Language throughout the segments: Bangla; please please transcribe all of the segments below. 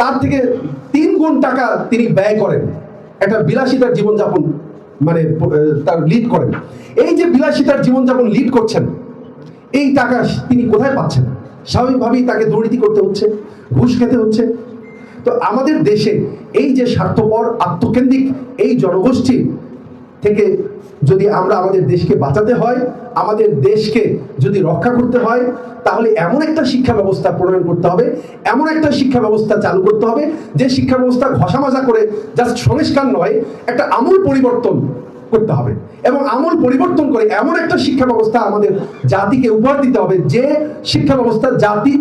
তার থেকে তিন গুণ টাকা তিনি ব্যয় করেন। একটা বিলাসিতার জীবনযাপন মানে তার লিড করেন। এই যে বিলাসিতার জীবনযাপন লিড করছেন, এই টাকা তিনি কোথায় পাচ্ছেন? স্বাভাবিকভাবেই তাকে দুর্নীতি করতে হচ্ছে, ঘুষ খেতে হচ্ছে। তো আমাদের দেশে এই যে স্বার্থপর, আত্মকেন্দ্রিক এই জনগোষ্ঠী থেকে যদি আমরা আমাদের দেশকে বাঁচাতে হয়, আমাদের দেশকে যদি রক্ষা করতে হয়, তাহলে এমন একটা শিক্ষা ব্যবস্থা প্রণয়ন করতে হবে, এমন একটা শিক্ষা ব্যবস্থা চালু করতে হবে, যে শিক্ষা ব্যবস্থা ঘষামাজা করে জাস্ট সংস্কার নয়, একটা আমূল পরিবর্তন করতে হবে। এবং আমূল পরিবর্তন করে এমন একটা শিক্ষা ব্যবস্থা আমাদের জাতিকে উপহার দিতে হবে, যে শিক্ষা ব্যবস্থা জাতি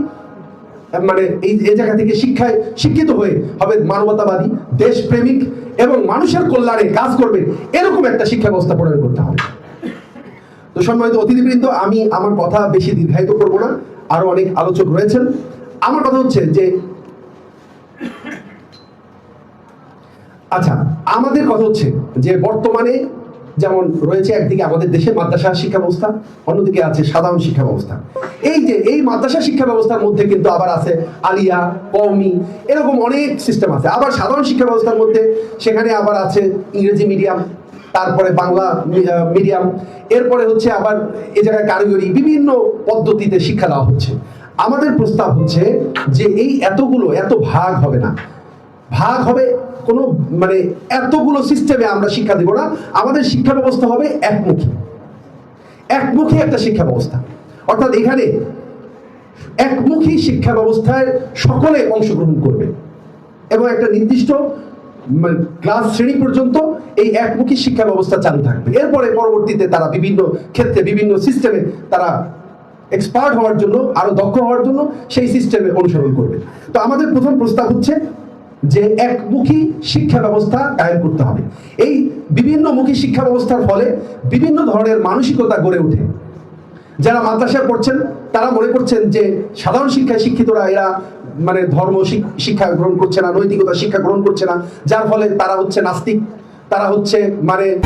মানে এই জায়গা থেকে শিক্ষায় শিক্ষিত হয়ে হবে মানবতাবাদী, দেশপ্রেমিক এবং মানুষের কল্যাণে কাজ করবে, এরকম একটা শিক্ষা ব্যবস্থা প্রণয়ন করতে হবে। তো সম্মানিত অতিথিবৃন্দ, আমি আমার কথা বেশি দীর্ঘায়িত করব না, আরও অনেক আলোচক রয়েছেন। আমার কথা হচ্ছে যে আচ্ছা আমাদের কথা হচ্ছে যে বর্তমানে যেমন রয়েছে একদিকে আমাদের দেশের মাদ্রাসা শিক্ষা ব্যবস্থা অন্যদিকে আছে সাধারণ শিক্ষা ব্যবস্থা এই যে, এই মাদ্রাসা শিক্ষা ব্যবস্থার মধ্যে কিন্তু আবার আছে আলিয়া, কওমি, এরকম অনেক সিস্টেম আছে। আবার সাধারণ শিক্ষা ব্যবস্থার মধ্যে সেখানে আবার আছে ইংরেজি মিডিয়াম তারপরে বাংলা মিডিয়াম এরপরে হচ্ছে আবার এ জায়গায় কারিগরি, বিভিন্ন পদ্ধতিতে শিক্ষা দেওয়া হচ্ছে। আমাদের প্রস্তাব হচ্ছে যে এই এতগুলো এত ভাগ হবে না। ভাগ হবে কোনো মানে এতগুলো সিস্টেমে আমরা শিক্ষা দেব না। আমাদের শিক্ষা ব্যবস্থা হবে একমুখী। একমুখী একটা শিক্ষা ব্যবস্থা। অর্থাৎ এখানে একমুখী শিক্ষা ব্যবস্থায় সকলে অংশগ্রহণ করবে। এবং একটা নির্দিষ্ট মানে ক্লাস শ্রেণি পর্যন্ত এই একমুখী শিক্ষা ব্যবস্থা চালু থাকবে। এরপরে পরবর্তীতে তারা বিভিন্ন ক্ষেত্রে, বিভিন্ন সিস্টেমে তারা এক্সপার্ট হওয়ার জন্য, আরও দক্ষ হওয়ার জন্য সেই সিস্টেমে অনুসরণ করবে। তো আমাদের প্রথম প্রস্তাব হচ্ছে যে একমুখী শিক্ষা ব্যবস্থা কায়েম করতে হবে। এই বিভিন্ন মুখী শিক্ষা ব্যবস্থার ফলে বিভিন্ন ধরনের মানসিকতা গড়ে ওঠে। যারা মাদ্রাসায় পড়ছেন, তারা মনে করছেন যে সাধারণ শিক্ষায় শিক্ষিতরা এরা মানে ধর্ম শিক- শিক্ষা গ্রহণ করছে না, নৈতিকতা শিক্ষা গ্রহণ করছে না, যার ফলে তারা হচ্ছে নাস্তিক, তারা হচ্ছে মানে